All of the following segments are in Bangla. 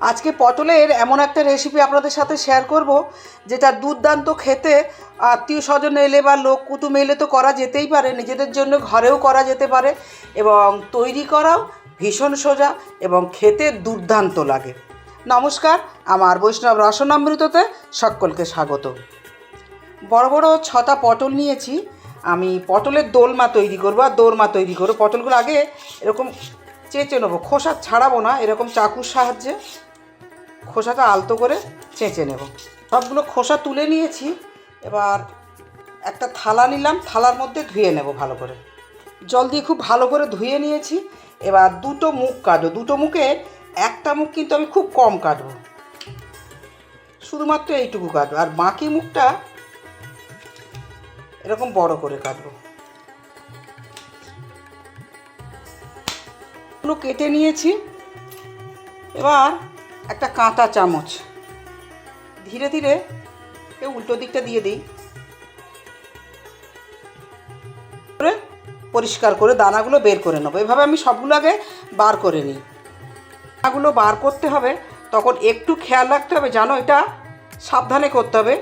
আজকে পটলের এমন একটা রেসিপি আপনাদের সাথে শেয়ার করব, যেটা দুর্দান্ত খেতে, আত্মীয় স্বজন এলে বা লোক কুটুম এলে তো করা যেতেই পারে, নিজেদের জন্য ঘরেও করা যেতে পারে এবং তৈরি করাও ভীষণ সোজা এবং খেতে দুর্দান্ত লাগে। নমস্কার, আমার বৈষ্ণব রসনামৃততে সকলকে স্বাগত। বড় বড় ছটা পটল নিয়েছি, আমি পটলের দোলমা তৈরি করব আর দোরমা তৈরি করব। পটলগুলো আগে এরকম চেঁচে নেব, খোসা ছাড়াবো না, এরকম চাকুর সাহায্যে খোসাটা আলতো করে চেঁচে নেব। সবগুলো খোসা তুলে নিয়েছি। এবার একটা থালা নিলাম, থালার মধ্যে ধুয়ে নেব ভালো করে। জল দিয়ে খুব ভালো করে ধুয়ে নিয়েছি। এবার দুটো মুখ কাটবো। দুটো মুখে একটা মুখ কিন্তু আমি খুব কম কাটবো। শুধুমাত্র এইটুকু কাটবো। আর বাকি মুখটা এরকম বড় করে কাটবো। কেটে নিয়েছি। এবার একটা কাঁটা চামচ। ধীরে ধীরে উল্টো দিকটা দিয়ে দিই। করে পরিষ্কার করে দানাগুলো বের করে নেব। এভাবে আমি সবগুলো আগে বার করে নিই। দানাগুলো বার করতে হবে, তখন একটু খেয়াল রাখতে হবে জানো এটা সাবধানে করতে হবে,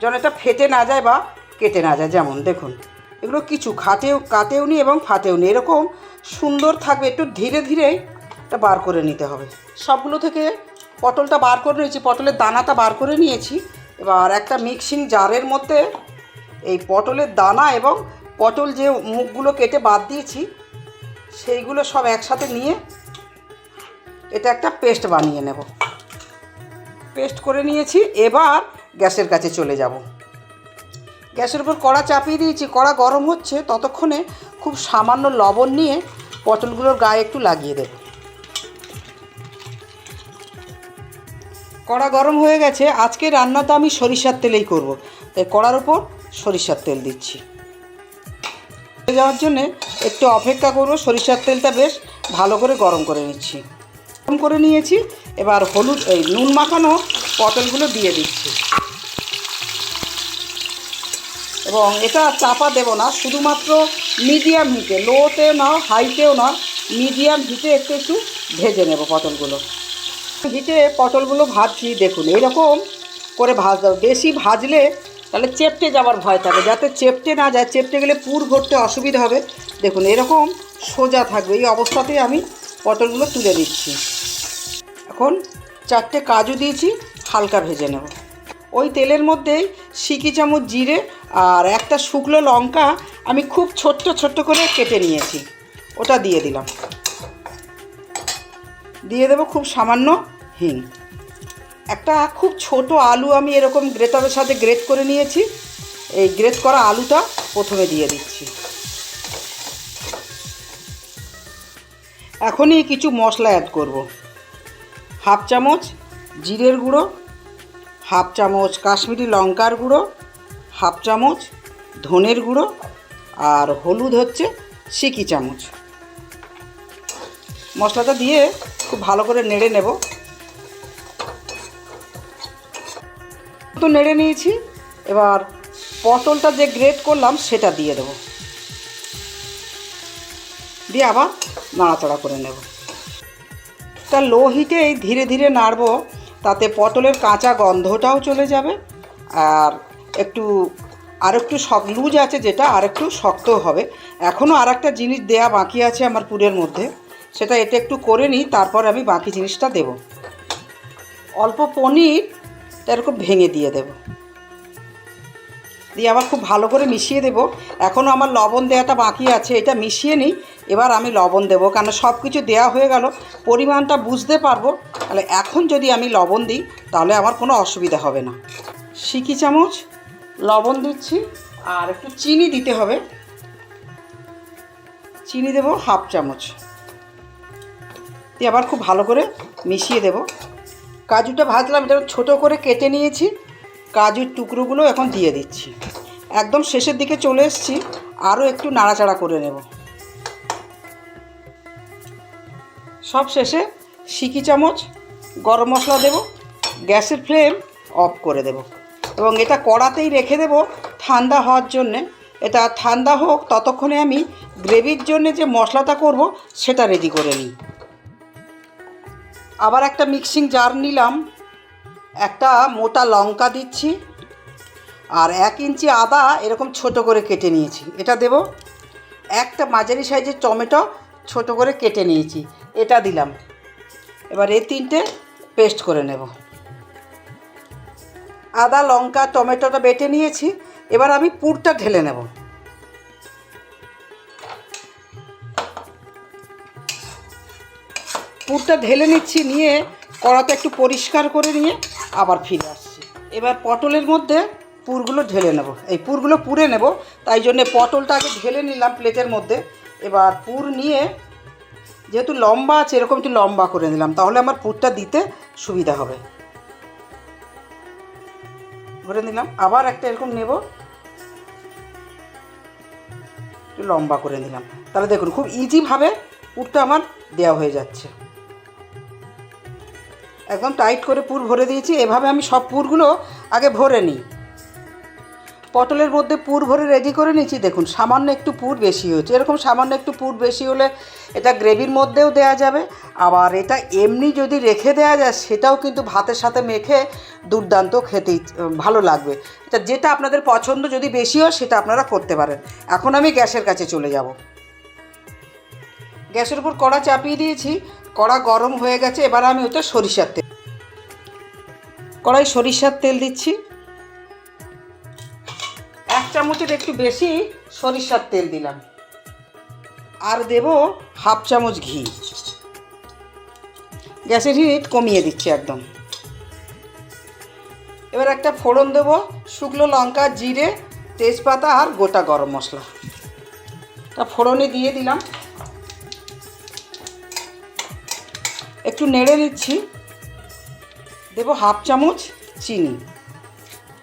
যেন এটা ফেটে না যায় বা কেটে না যায়। যেমন দেখুন, এগুলো কিছু খাটেও, কাটেও নি এবং ফাটেও নি। এরকম সুন্দর থাকবে, একটু ধীরে ধীরে এটা বার করে নিতে হবে। সবগুলো থেকে পটলটা বার করে নিয়েছি, পটলের দানাটা বার করে নিয়েছি। এবার একটা মিক্সিং জারের মধ্যে এই পটলের দানা এবং পটল যে মুখগুলো কেটে বাদ দিয়েছি, সেইগুলো সব একসাথে নিয়ে এটা একটা পেস্ট বানিয়ে নেব। পেস্ট করে নিয়েছি, এবার গ্যাসের কাছে চলে যাব। গ্যাসের উপর কড়া চাপিয়ে দিয়েছি, কড়া গরম হচ্ছে, ততক্ষণে খুব সামান্য লবণ নিয়ে পটলগুলোর গায়ে একটু লাগিয়ে দেব। কড়া গরম হয়ে গেছে, আজকে রান্নাটা আমি সরিষার তেলেই করব। তাই কড়ার উপর সরিষার তেল দিচ্ছি। হয়ে যাওয়ার জন্যে একটু অপেক্ষা করব, সরিষার তেলটা বেশ ভালো করে গরম করে নিচ্ছি। গরম করে নিয়েছি, এবার হলুদ, এই নুন মাখানো পটলগুলো দিয়ে দিচ্ছি। এবং এটা চাপা দেব না, শুধুমাত্র মিডিয়াম হিটে, লোতে না হাইতেও না মিডিয়াম হিটে একটু একটু ভেজে নেব পটলগুলো। হিটে পটলগুলো ভাজছি, দেখুন, এইরকম করে ভাজতে হবে। বেশি ভাজলে তাহলে চেপটে যাওয়ার ভয় থাকে। যাতে চেপটে না যায়, চেপটে গেলে পুর ভরতে অসুবিধা হবে। দেখুন, এরকম সোজা থাকবে। এই অবস্থাতেই আমি পটলগুলো তুলে দিচ্ছি এখন চারটে কাজু দিয়েছি, হালকা ভেজে নেব। ওই তেলের মধ্যেই সিকি চামচ জিরে আর একটা শুকনো লঙ্কা আমি খুব ছোট্ট ছোট্ট করে কেটে নিয়েছি। ওটা দিয়ে দিলাম। দিয়ে দেবো খুব সামান্য হিং একটা খুব ছোট আলু আমি এরকম গ্রেটারের সাথে গ্রেট করে নিয়েছি। এই গ্রেট করা আলুটা প্রথমে দিয়ে দিচ্ছি। এখনই কিছু মশলা অ্যাড করব। হাফ চামচ জিরের গুঁড়ো, হাফ চামচ কাশ্মীরি লঙ্কার গুঁড়ো, হাফ চামচ ধনের গুঁড়ো আর হলুদ হচ্ছে সিকি চামচ। মশলাটা দিয়ে খুব ভালো করে নেড়ে নেব। তো নেড়ে নিয়েছি। এবার পটলটা যে গ্রেট করলাম, সেটা দিয়ে দেবো। দিয়ে আবার নাড়াচাড়া করে নেব। তা লো হিটেই ধীরে ধীরে নাড়বো, তাতে পটলের কাঁচা গন্ধটাও চলে যাবে। আর একটু আর একটু শক লুজ আছে যেটা আর একটু শক্ত হবে। এখনও আর একটা জিনিস দেয়া বাকি আছে আমার পুরের মধ্যে। সেটা এটা একটু করে নিই, তারপর আমি বাকি জিনিসটা দেব। অল্প পনির এরকম ভেঙে দিয়ে দেব। দিয়ে আবার খুব ভালো করে মিশিয়ে দেব। এখনও আমার লবণ দেওয়াটা বাকি আছে, এটা মিশিয়ে নিই। এবার আমি লবণ দেবো কেন সব কিছু দেওয়া হয়ে গেল, পরিমাণটা বুঝতে পারব। তাহলে এখন যদি আমি লবণ দিই, তাহলে আমার কোনো অসুবিধা হবে না। সিকি চামচ? লবণ দিচ্ছি, আর একটু চিনি দিতে হবে। চিনি দেবো হাফ চামচ। দিয়ে আবার খুব ভালো করে মিশিয়ে দেব। কাজুটা ভাজলাম, এটা ছোটো করে কেটে নিয়েছি। কাজুর টুকরোগুলো এখন দিয়ে দিচ্ছি। একদম শেষের দিকে চলে এসেছি, আরও একটু নাড়াচাড়া করে নেব। সব শেষে সিকি চামচ গরম মশলা দেব, গ্যাসের ফ্লেম অফ করে দেব। এবং এটা কড়াতেই রেখে দেব ঠান্ডা হওয়ার জন্যে। এটা ঠান্ডা হোক, ততক্ষণে আমি গ্রেভির জন্য যে মশলাটা করব, সেটা রেডি করে নিই। আবার একটা মিক্সিং জার নিলাম। একটা মোটা লঙ্কা দিচ্ছি। আর এক ইঞ্চি আদা এরকম ছোট করে কেটে নিয়েছি। এটা দেব। একটা মাঝারি সাইজের টমেটো ছোট করে কেটে নিয়েছি। এটা দিলাম। এবার এই তিনটে পেস্ট করে নেব। আদা, লঙ্কা, টমেটোটা বেটে নিয়েছি। এবার আমি পুরটা ঢেলে নেব। পুরটা ঢেলে নিচ্ছি, নিয়ে কড়াতে একটু পরিষ্কার করে নিয়ে আবার ফিরে আসছি। এবার পটলের মধ্যে পুরগুলো ঢেলে নেব। এই পুরগুলো পুড়ে নেব, তাই জন্যে পটলটা আগে ঢেলে নিলাম প্লেটের মধ্যে। এবার পুর নিয়ে যেহেতু লম্বা আছে, এরকম একটু লম্বা করে নিলাম, তাহলে আমার পুরটা দিতে সুবিধা হবে। ভরে নিলাম, আবার একটা এরকম নেব। একটু লম্বা করে নিলাম। তাহলে দেখুন, খুব ইজিভাবে পুরটা আমার দেওয়া হয়ে যাচ্ছে। একদম টাইট করে পুর ভরে দিয়েছি। এভাবে আমি সব পুরগুলো আগে ভরে নিই। পটলের মধ্যে পুর ভরে রেডি করে নিয়েছি। দেখুন, সামান্য একটু পুর বেশি হয়েছে। এরকম সামান্য একটু পুর বেশি হলে এটা গ্রেভির মধ্যেও দেওয়া যাবে। আবার এটা এমনি যদি রেখে দেওয়া যায়, সেটাও কিন্তু ভাতের সাথে মেখে দুর্দান্ত খেতে ভালো লাগবে। এটা যেটা আপনাদের পছন্দ, যদি বেশি হয়, সেটা আপনারা করতে পারেন। এখন আমি গ্যাসের কাছে চলে যাব। গ্যাসের উপর কড়া চাপিয়ে দিয়েছি। কড়া গরম হয়ে গেছে, এবার আমি ওতে সরিষার তেল। কড়াই সরিষার তেল দিচ্ছি। এক চামচের একটু বেশি সরিষার তেল দিলাম। আর দেব হাফ চামচ ঘি। গ্যাসের হিট কমিয়ে দিচ্ছি একদম। এবার একটা ফোড়ন দেব, শুকনো লঙ্কা, জিরে, তেজপাতা আর গোটা গরম মশলা। তা ফোড়নে দিয়ে দিলাম। একটু নেড়ে নিচ্ছি দেব হাফ চামচ চিনি।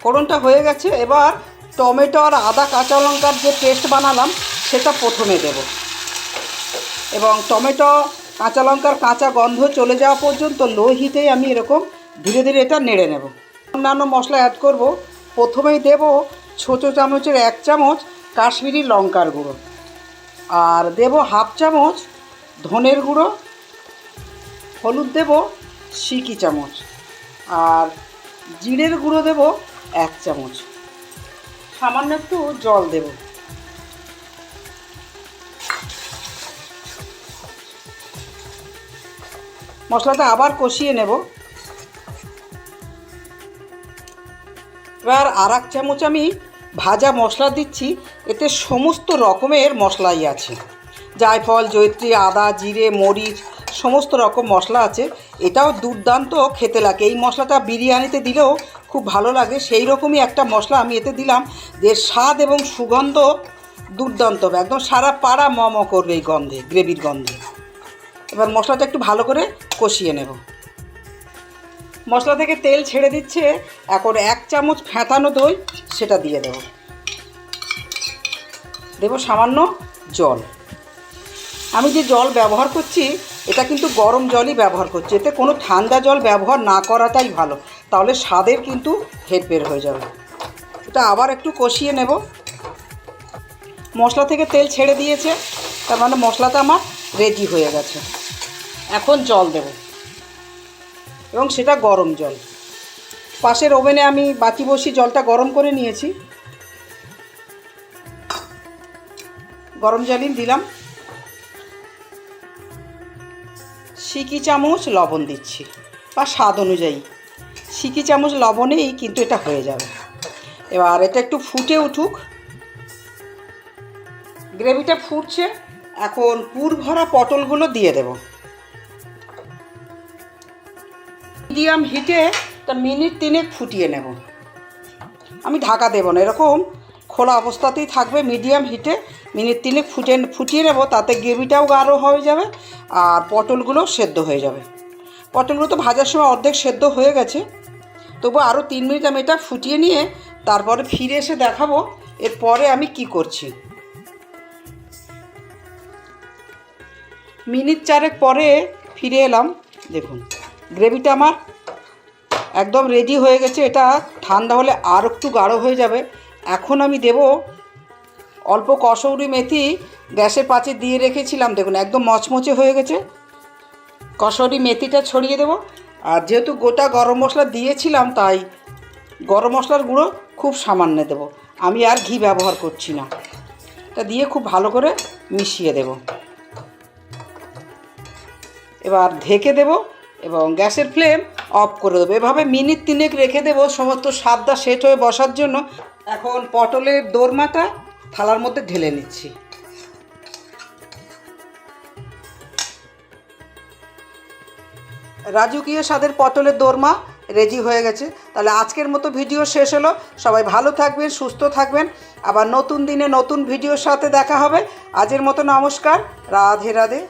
ফোড়নটা হয়ে গেছে, এবার টমেটো আর আদা কাঁচা লঙ্কার যে পেস্ট বানালাম, সেটা প্রথমে দেব। এবং টমেটো, কাঁচা লঙ্কার কাঁচা গন্ধ চলে যাওয়া পর্যন্ত লো হিটেই আমি এরকম ধীরে ধীরে এটা নেড়ে নেব। অন্যান্য মশলা অ্যাড করব। প্রথমেই দেব ছোটো চামচের এক চামচ কাশ্মীরি লঙ্কার গুঁড়ো। আর দেব হাফ চামচ ধনের গুঁড়ো। হলুদ দেব, সিকি চামচ। আর জিরের গুঁড়ো দেব, এক চামচ। সামান্য একটু জল দেব। মশলাটা আবার কষিয়ে নেব। এবার আর এক চামচ আমি ভাজা মশলা দিচ্ছি। এতে সমস্ত রকমের মশলাই আছে। জায়ফল জৈত্রী আদা, জিরে, মরিচ সমস্ত রকম মশলা আছে, এটাও দুর্দান্ত খেতে লাগে। এই মশলাটা বিরিয়ানিতে দিলেও খুব ভালো লাগে। সেই রকমই একটা মশলা আমি এতে দিলাম যে স্বাদ এবং সুগন্ধ দুর্দান্ত হবে। একদম সারা পাড়া ম ম করবে এই গন্ধে, গ্রেভির গন্ধে। এবার মশলাটা একটু ভালো করে কষিয়ে নেব। মশলা থেকে তেল ছেড়ে দিচ্ছে। এখন এক চামচ ফেঁতানো দই, সেটা দিয়ে দেব। দেব সামান্য জল। আমি যে জল ব্যবহার করছি এটা কিন্তু গরম জলই ব্যবহার করছি। এতে কোনো ঠান্ডা জল ব্যবহার না করাটাই ভালো। তাহলে স্বাদের কিন্তু হেরফের হয়ে যাবে। এটা আবার একটু কষিয়ে নেব। মশলা থেকে তেল ছেড়ে দিয়েছে। তার মানে মশলাটা আমার রেডি হয়ে গেছে। এখন জল দেব। এবং সেটা গরম জল। পাশের ওভেনে আমি বাতি বসি জলটা গরম করে নিয়েছি। গরম জলই দিলাম। সিকি চামচ লবণ দিচ্ছি, বা স্বাদ অনুযায়ী। সিকি চামচ লবণেই কিন্তু এটা হয়ে যাবে। এবার এটা একটু ফুটে উঠুক। গ্রেভিটা ফুটছে, এখন পুর ভরা পটলগুলো দিয়ে দেব। মিডিয়াম হিটে তা মিনিট তিনেক ফুটিয়ে নেব। আমি ঢাকা দেবো না, এরকম খোলা অবস্থাতেই থাকবে মিডিয়াম হিটে। মিনিট তিনেক ফুটে ফুটিয়ে নেব, তাতে গ্রেভিটাও গাঢ় হয়ে যাবে আর পটলগুলো সেদ্ধ হয়ে যাবে। পটলগুলো তো ভাজার সময় অর্ধেক সেদ্ধ হয়ে গেছে। তবু আরও তিন মিনিট আমি এটা ফুটিয়ে নিয়ে তারপরে ফিরে এসে দেখাবো এরপরে আমি কি করছি। মিনিট চারেক পরে ফিরে এলাম। দেখুন, গ্রেভিটা আমার একদম রেডি হয়ে গেছে। এটা ঠান্ডা হলে আর একটু গাঢ় হয়ে যাবে। এখন আমি দেব অল্প কসৌরি মেথি, গ্যাসের পাচে দিয়ে রেখেছিলাম। দেখুন, একদম মচমচে হয়ে গেছে। কসরি মেথিটা ছড়িয়ে দেবো। আর যেহেতু গোটা গরম মশলা দিয়েছিলাম, তাই গরম মশলার গুঁড়ো খুব সামান্য দেবো। আমি আর ঘি ব্যবহার করছি না। তা দিয়ে খুব ভালো করে মিশিয়ে দেব। এবার ঢেকে দেব এবং গ্যাসের ফ্লেম অফ করে দেবো। এভাবে মিনিট তিনেক রেখে দেবো। সমস্ত স্বাদটা সেট হয়ে বসার জন্য এখন পটলের দোরমাটা থালার মধ্যে ঢেলে নিচ্ছি। রাজকীয় স্বাদের পটলের দোরমা রেডি হয়ে গেছে। তাহলে আজকের মতো ভিডিও শেষ হলো। সবাই ভালো থাকবেন, সুস্থ থাকবেন। আবার নতুন দিনে নতুন ভিডিওর সাথে দেখা হবে। আজের মতো নমস্কার। রাধে রাধে।